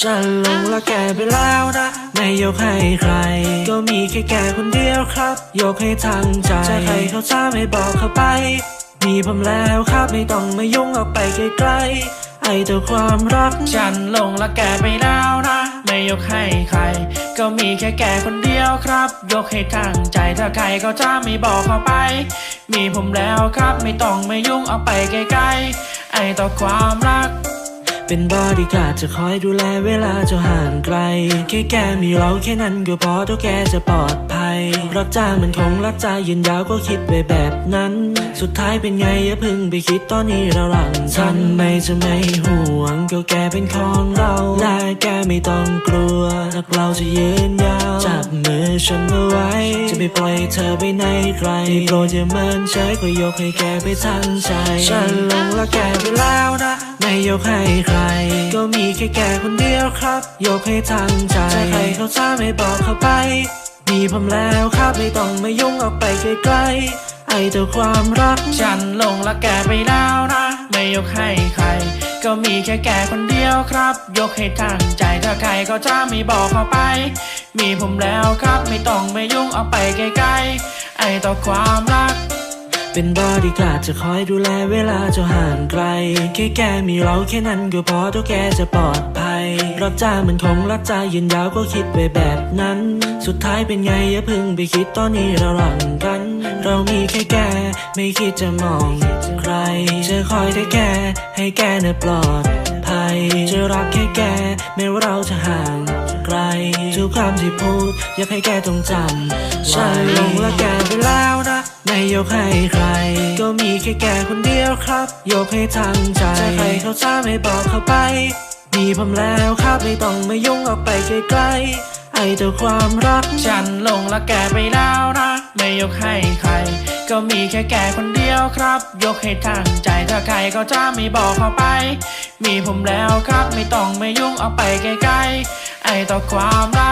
ฉันหลงรักแกไปแล้วนะ ไม่ยกให้ใคร ก็มีแค่แกคนเดียวครับ ยกให้ทางใจ จะใครเขาจะไม่บอกเขาไป มีผมแล้วครับไม่ต้องมายุ่งออกไปไกลๆไอ้เจ้าความรัก ฉันหลงรักแกไปแล้วนะ ไม่ยกให้ใคร ก็มีแค่แกคนเดียวครับ ยกให้ทางใจถ้าใครก็จะไม่บอกเขาไป มีผมแล้วครับไม่ต้องมายุ่งเอาไปไกลๆไอ้ต่อความรัก เป็นบอดี้การ์ดจะคอยดูแลเวลาเจะห่างไกล แค่แกมีเราแค่นั้นก็พอตัวแกจะปลอดภัย รักจ้างมันคงรักใจายืนยาวก็คิดไปแบบนั้น สุดท้ายเป็นไงอย่าพึ่งไปคิดตอนนี้เราหลังฉันไม่จะไม่ห่วงก็แกเป็นของเราและแกไม่ต้องกลัวรักเราจะยืนยาวจับมือฉันเอาไว้ จะไม่ปล่อยเธอไปไหนไกลโปรดอย่าเมินเฉยก็ยกให้แกไปทั้งใจฉันลงรักแกไปแล้วนะไม่ยกให้ใคร ก็มีแค่แกคนเดียวครับ ยกให้ทางใจจะใครเขาจะไม่บอกเขาไป มีผมแล้วครับไม่ต้องมายุ่งออกไปไกลๆ ไอ้เจ้าความรักฉันลงรักแกไปแล้วนะ ไม่ยกให้ใคร ก็มีแค่แกคนเดียวครับ ยกให้ทางใจถ้าใครก็จะไม่บอกเขาไป มีผมแล้วครับไม่ต้องมายุ่งเอาไปไกลๆ ไอต่อความรักเป็นบอดี้การ์ดจะคอยดูแลเวลาเจะห่างไกล แค่แกมีเราแค่นั้นก็พอตัวแกจะปลอดภัย รักจ้ามันคงรักใจายืนยาวก็คิดไปแบบนั้น สุดท้ายเป็นไงอย่าพึ่งไปคิดตอนนี้เราหลังกัน เรามีแค่แกไม่คิดจะมองใคร จะคอยแต่แกให้แกน่ะปลอดภัยจะรักแค่แกไม่ว่าเราจะห่างไกลทุกคำที่พูดอยากให้แกต้องจำฉันหลงรักแกไปแล้วนะไม่ยกให้ใคร ก็มีแค่แกคนเดียวครับ ยกให้ทางใจจะใครเขาจะไม่บอกเขาไป มีผมแล้วครับไม่ต้องมายุ่งออกไปไกลๆไอ้เจ้าความรัก ฉันลงแล้วแกไปแล้วนะ ไม่ยกให้ใคร ก็มีแค่แกคนเดียวครับ ยกให้ทางใจถ้าใครก็จะไม่บอกเขาไป มีผมแล้วครับไม่ต้องมายุ่งเอาไปไกลๆไอ้ต่อความรัก